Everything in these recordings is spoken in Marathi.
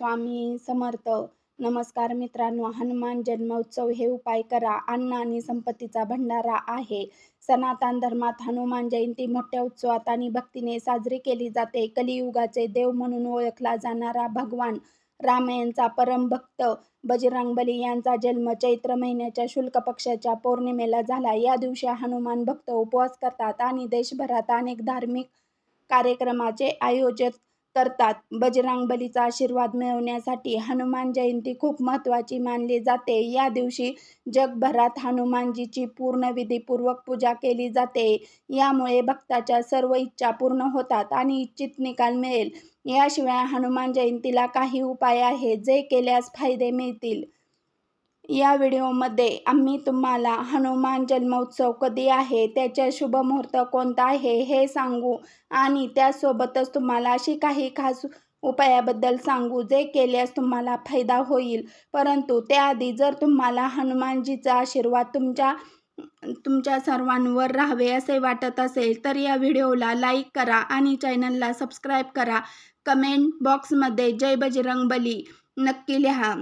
स्वामी समर्थ. नमस्कार मित्रांनो हनुमान जन्मोत्सव हे उपाय करा. अन्न आणि संपत्तीचा भंडारा आहे. सनातन धर्मात हनुमान जयंती मोठ्या उत्सवात आणि भक्तीने साजरी केली जाते. कलियुगाचे देव म्हणून ओळखला जाणारा भगवान राम यांचा परमभक्त बजरंगबली यांचा जन्म चैत्र महिन्याच्या शुल्क पक्षाच्या पौर्णिमेला झाला. या दिवशी हनुमान भक्त उपवास करतात आणि देशभरात अनेक धार्मिक कार्यक्रमाचे आयोजित करतात. बजरंगबलीचा आशीर्वाद मिळवण्यासाठी हनुमान जयंती खूप महत्त्वाची मानली जाते. या दिवशी जगभरात हनुमानजीची पूर्ण विधीपूर्वक पूजा केली जाते. यामुळे भक्ताच्या सर्व इच्छा पूर्ण होतात आणि इच्छित निकाल मिळेल. याशिवाय हनुमान जयंतीला काही उपाय आहेत जे केल्यास फायदे मिळतील. या व्हिडिओमध्ये आम्ही तुम्हाला हनुमान जन्मोत्सव कधी आहे त्याच्या शुभमुहूर्त कोणता आहे हे सांगू आणि त्यासोबतच तुम्हाला अशी काही खास उपायाबद्दल सांगू जे केल्यास तुम्हाला फायदा होईल. परंतु त्याआधी जर तुम्हाला हनुमानजीचा आशीर्वाद तुमच्या तुमच्या सर्वांवर राहावे असे वाटत असेल तर या व्हिडिओला लाईक करा आणि चॅनलला सबस्क्राईब करा. कमेंट बॉक्समध्ये जय बजरंग बली नक्की लिहा.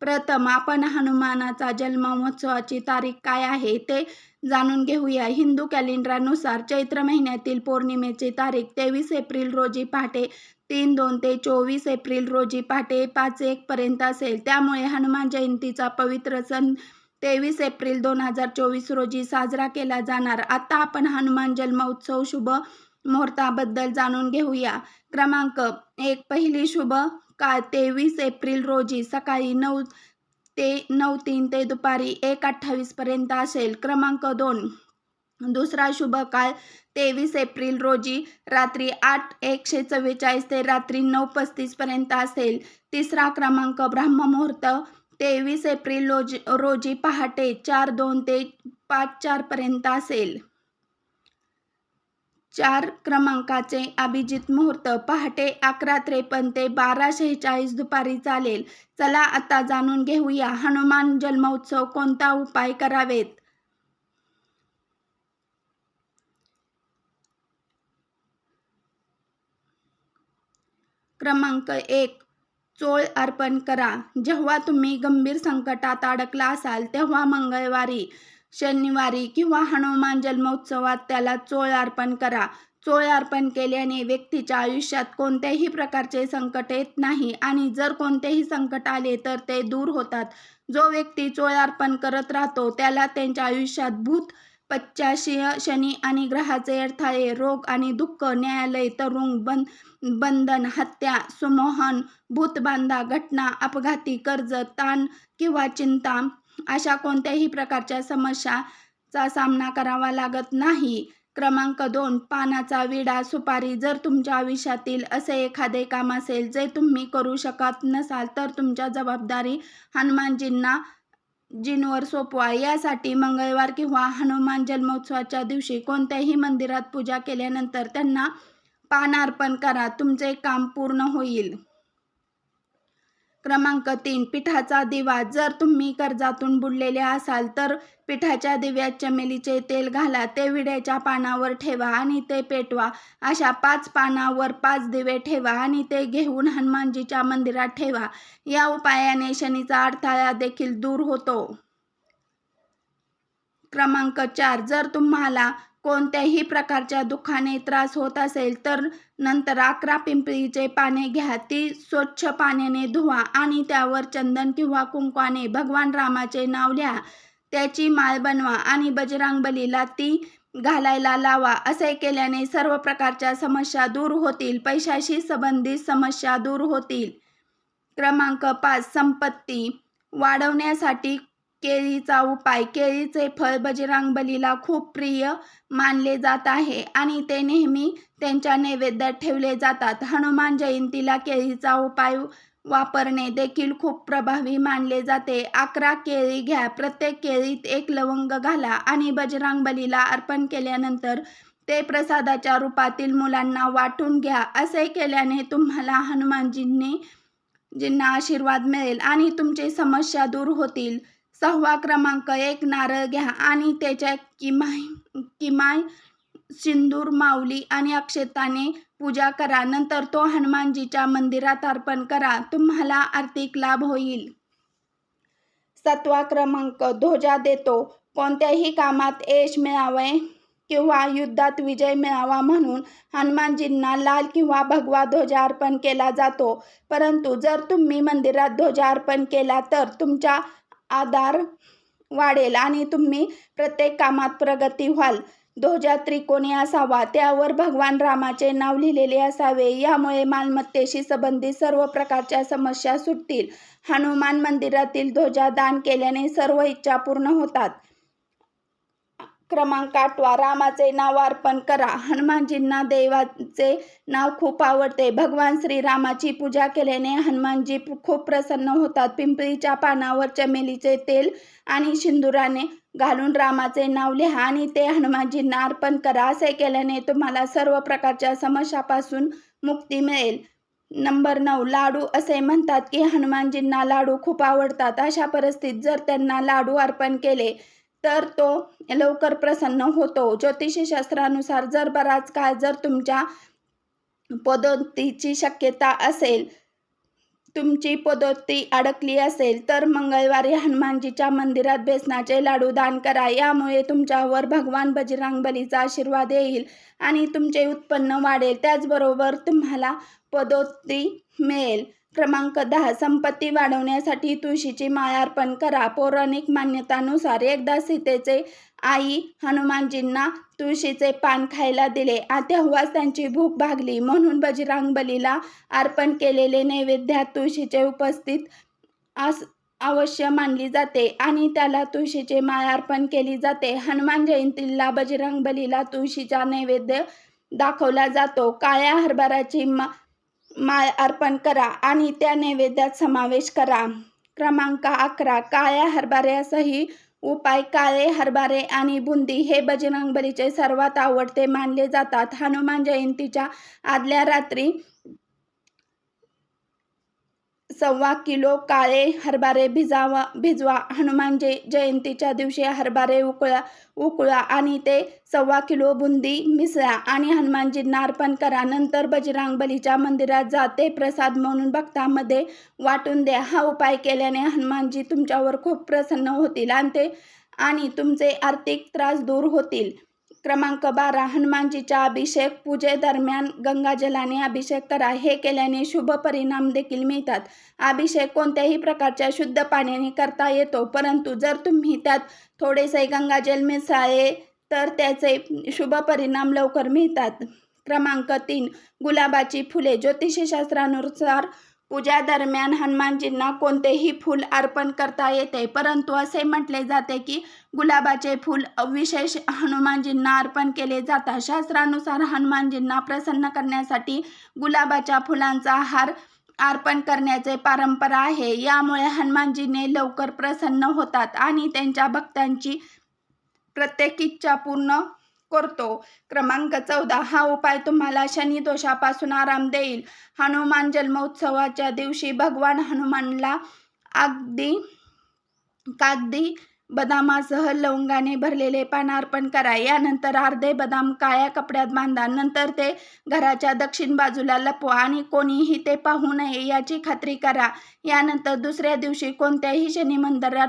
प्रथम आपण हनुमानाचा जन्म महोत्सवाची तारीख काय आहे ते जाणून घेऊया. हिंदू कॅलेंडरानुसार चैत्र महिन्यातील पौर्णिमेची तारीख तेवीस एप्रिल रोजी पहाटे तीन दोन ते चोवीस एप्रिल रोजी पहाटे पाच पर्यंत असेल. त्यामुळे हनुमान जयंतीचा पवित्र सण तेवीस एप्रिल दोन हजार चोवीस रोजी साजरा केला जाणार. आता आपण हनुमान जन्म उत्सव शुभ मुहूर्ताबद्दल जाणून घेऊया. क्रमांक एक पहिली शुभ काळ तेवीस एप्रिल रोजी सकाळी नऊ ते नऊ तीन ते दुपारी एक अठ्ठावीसपर्यंत असेल. क्रमांक दोन. दुसरा शुभ काळ तेवीस एप्रिल रोजी रात्री आठ एकशे चव्वेचाळीस ते रात्री नऊ पस्तीसपर्यंत असेल. तिसरा क्रमांक ब्रह्ममुहूर्त तेवीस एप्रिल रोजी रोजी पहाटे चार दोन ते पाच चारपर्यंत असेल. चार क्रमांकाचे अभिजित मुहूर्त पहाटे अकरा त्रेपन्न ते बारा शेहेचाळीस दुपारी चालेल. चला आता जाणून घेऊया हनुमान जन्मोत्सव कोणता उपाय करावेत? क्रमांक एक चोळ अर्पण करा. जेव्हा तुम्ही गंभीर संकटात अडकला असाल तेव्हा मंगळवारी शनिवारी किंवा हनुमान जन्मोत्सवात त्याला चोळ अर्पण करा. चोळ अर्पण केल्याने व्यक्तीच्या आयुष्यात कोणत्याही प्रकारचे संकट येत नाही आणि जर कोणतेही संकट आले तर ते दूर होतात. जो व्यक्ती चोळ अर्पण करत राहतो त्याला त्यांच्या आयुष्यात भूत पच्चाशीय शनी आणि ग्रहाचे अडथळे रोग आणि दुःख न्यायालय तरुण बन बंधन हत्या सुमोहन भूतबांधा घटना अपघाती कर्ज ताण किंवा चिंता अशा कोणत्याही प्रकारच्या समस्याचा सामना करावा लागत नाही. क्रमांक दोन पानाचा विडा सुपारी जर तुमच्या आयुष्यातील असे एखादे काम असेल जे तुम्ही करू शकत नसाल तर तुमच्या जबाबदारी हनुमानजींना जींवर सोपवा. यासाठी मंगळवार किंवा हनुमान जन्मोत्सवाच्या दिवशी कोणत्याही मंदिरात पूजा केल्यानंतर त्यांना पान अर्पण करा. तुमचे काम पूर्ण होईल. क्रमांक तीन पिठाचा दिवा. जर तुम्ही कर्जातून बुडलेले असाल तर पिठाच्या दिव्यात चमेलीचे तेल घाला. ते विड्याच्या पानावर ठेवा आणि ते पेटवा. अशा पाच पानावर पाच दिवे ठेवा आणि ते घेऊन हनुमानजीच्या मंदिरात ठेवा. या उपायाने शनीचा अडथळा देखील दूर होतो. क्रमांक चार जर तुम्हाला कोणत्याही प्रकारच्या दुःखाने त्रास होत असेल तर नंतर अकरा पिंपळीचे पाने घ्या. ती स्वच्छ पाण्याने धुवा आणि त्यावर चंदन किंवा कुंकवाने भगवान रामाचे नाव लिहा. त्याची माळ बनवा आणि बजरंग बलीला ती घालायला लावा. असे केल्याने सर्व प्रकारच्या समस्या दूर होतील. पैशाशी संबंधित समस्या दूर होतील. क्रमांक पाच संपत्ती वाढवण्यासाठी केळीचा उपाय केळीचे फळ बजरंग बलीला खूप प्रिय मानले जात आहे आणि ते नेहमी त्यांच्या नैवेद्यात ठेवले जातात. हनुमान जयंतीला केळीचा उपाय वापरणे देखील खूप प्रभावी मानले जाते. अकरा केळी घ्या प्रत्येक केळीत एक लवंग घाला आणि बजरंग बलीला अर्पण केल्यानंतर ते प्रसादाच्या रूपातील मुलांना वाटून घ्या. असे केल्याने तुम्हाला हनुमानजींनी जींना आशीर्वाद मिळेल आणि तुमची समस्या दूर होतील. सहावा क्रमांक एक नारळ घ्या आणि त्याच्या किमाय किमाय सिंदूर माऊली आणि अक्षताने पूजा करा. नंतर तो हनुमानजीच्या मंदिरात अर्पण करा. तुम्हाला आर्थिक लाभ होईल. सातवा क्रमांक ध्वजा देतो. कोणत्याही कामात यश मिळावे किंवा युद्धात विजय मिळावा म्हणून हनुमानजींना लाल किंवा भगवा ध्वजा अर्पण केला जातो. परंतु जर तुम्ही मंदिरात ध्वजा अर्पण केला तर तुमच्या आधार वाढेल आणि तुम्ही प्रत्येक कामात प्रगती व्हाल. ध्वजा त्रिकोणी असावा त्यावर भगवान रामाचे नाव लिहिलेले असावे. यामुळे मालमत्तेशी संबंधित सर्व प्रकारच्या समस्या सुटतील. हनुमान मंदिरातील ध्वजा दान केल्याने सर्व इच्छा पूर्ण होतात. क्रमांक आठवा. रामाचे नाव अर्पण करा. हनुमानजींना देवाचे नाव खूप आवडते. भगवान श्रीरामाची पूजा केल्याने हनुमानजी खूप प्रसन्न होतात. पिंपळीच्या पानावर चमेलीचे तेल आणि सिंदुराने घालून रामाचे नाव लिहा आणि ते हनुमानजींना अर्पण करा. असे केल्याने तुम्हाला सर्व प्रकारच्या समस्यापासून मुक्ती मिळेल. नंबर नऊ लाडू असे म्हणतात की हनुमानजींना लाडू खूप आवडतात. अशा परिस्थितीत जर त्यांना लाडू अर्पण केले तर तो लवकर प्रसन्न होतो. ज्योतिषशास्त्रानुसार जर बराच काळ जर तुमच्या पदोन्नतीची शक्यता असेल तुमची पदोन्नती अडकली असेल तर मंगळवारी हनुमानजीच्या मंदिरात बेसनाचे लाडू दान करा. यामुळे तुमच्यावर भगवान बजरंग बलीचा आशीर्वाद येईल आणि तुमचे उत्पन्न वाढेल. त्याचबरोबर तुम्हाला पदोन्नती मिळेल. क्रमांक दहा संपत्ती वाढवण्यासाठी तुळशीची माळ अर्पण करा. पौराणिक मान्यतानुसार एकदा सीतेचे आई हनुमानजींना तुळशीचे पान खायला दिले. तेव्हाच त्यांची भूक भागली. म्हणून बजरंग बलीला अर्पण केलेले नैवेद्यात तुळशीचे उपस्थित आस अवश्य मानली जाते आणि त्याला तुळशीचे माळ अर्पण केली जाते. हनुमान जयंतीला बजरंग बलीला तुळशीचा नैवेद्य दाखवला जातो. काळ्या हरभऱ्याची मा माळ अर्पण करा आणि त्या नैवेद्यात समावेश करा. क्रमांक अकरा काळ्या हरभऱ्यासही उपाय काळे हरभरे आणि बुंदी हे बजरंगबलीचे सर्वात आवडते मानले जातात. हनुमान जयंतीच्या आदल्या रात्री सव्वा किलो काळे हरभरे भिजावा भिजवा. हनुमान जय जयंतीच्या दिवशी हरभरे उकळा उकळा आणि ते सव्वा किलो बुंदी मिसळा आणि हनुमानजींना अर्पण करा. नंतर बजरंगबलीच्या मंदिरात जाते. प्रसाद म्हणून भक्तामध्ये वाटून द्या. हा उपाय केल्याने हनुमानजी तुमच्यावर खूप प्रसन्न होतील आणि ते आणि तुमचे आर्थिक त्रास दूर होतील. क्रमांक बारा हनुमानजीच्या अभिषेक पूजेदरम्यान गंगाजलाने अभिषेक करा. हे केल्याने शुभ परिणाम देखील मिळतात. अभिषेक कोणत्याही प्रकारच्या शुद्ध पाण्याने करता येतो परंतु जर तुम्ही त्यात थोडेसे गंगाजल मिसळले तर त्याचे शुभ परिणाम लवकर मिळतात. क्रमांक तीन गुलाबाची फुले. ज्योतिषशास्त्रानुसार पूजा दरम्यान हनुमानजींना कोणतेही फूल अर्पण करता येते. परंतु असे म्हटले जाते की गुलाबाचे फूल विशेष हनुमानजींना अर्पण केले जातात. शास्त्रानुसार हनुमानजींना प्रसन्न करण्यासाठी गुलाबाच्या फुलांचा हार अर्पण करण्याचे परंपरा आहे. यामुळे हनुमानजीने लवकर प्रसन्न होतात आणि त्यांच्या भक्तांची प्रत्येक इच्छा पूर्ण करतो. क्रमांक चौदा हा उपाय तुम्हाला शनी दोषापासून आराम देईल. हनुमान जन्मोत्सवाच्या दिवशी भगवान हनुमानला अगदी कागदी बदामासह लवंगाने भरलेले पान अर्पण करा. यानंतर अर्धे बदाम काळ्या कपड्यात बांधा. नंतर ते घराच्या दक्षिण बाजूला लपवा आणि कोणीही ते पाहू नये याची खात्री करा. यानंतर दुसऱ्या दिवशी कोणत्याही शनी मंदिरात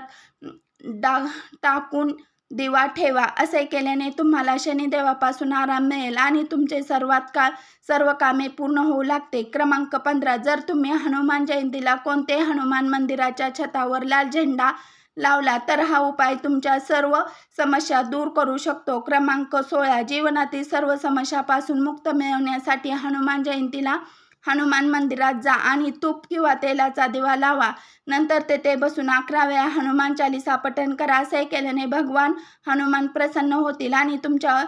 डा टाकून दिवा ठेवा. असे केल्याने तुम्हाला शनिदेवापासून आराम मिळेल आणि तुमचे सर्वात काळ सर्व कामे पूर्ण होऊ लागते. क्रमांक पंधरा. जर तुम्ही हनुमान जयंतीला कोणते हनुमान मंदिराच्या छतावर लाल झेंडा लावला तर हा उपाय तुमच्या सर्व समस्या दूर करू शकतो. क्रमांक सोळा. जीवनातील सर्व समस्यापासून मुक्त मिळवण्यासाठी हनुमान जयंतीला हनुमान मंदिरात जा आणि तूप किंवा तेलाचा दिवा लावा. नंतर तेथे बसून अकरा वेळा हनुमान चालिसा पठण करा. असे केल्याने भगवान हनुमान प्रसन्न होतील आणि तुमच्या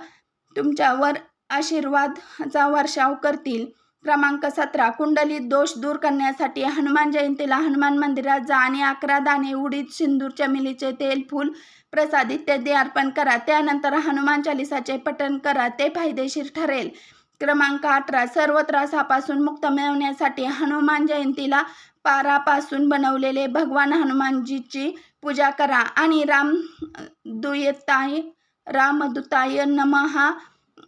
तुमच्यावर आशीर्वादाचा वर्षाव करतील. क्रमांक सतरा. कुंडलीत दोष दूर करण्यासाठी हनुमान जयंतीला हनुमान मंदिरात जा आणि अकरा दाणे उडीद सिंदूर चमेलीचे तेल फूल प्रसाद इत्यादी अर्पण करा. त्यानंतर हनुमान चालिसाचे पठण करा. ते फायदेशीर ठरेल. क्रमांक अठरा. सर्व त्रासापासून मुक्त मिळवण्यासाठी हनुमान जयंतीला पारापासून बनवलेले भगवान हनुमानजीची पूजा करा. आणि राम दुयताय रामदुताय नमहा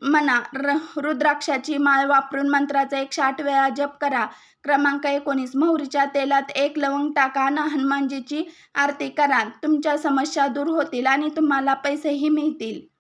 मना म्हणा. र रुद्राक्षाची माळ वापरून मंत्राचा एकशे आठ वेळा जप करा. क्रमांक एकोणीस. मोहरीच्या तेलात एक लवंग टाका आणि हनुमानजीची आरती करा. तुमच्या समस्या दूर होतील आणि तुम्हाला पैसेही मिळतील.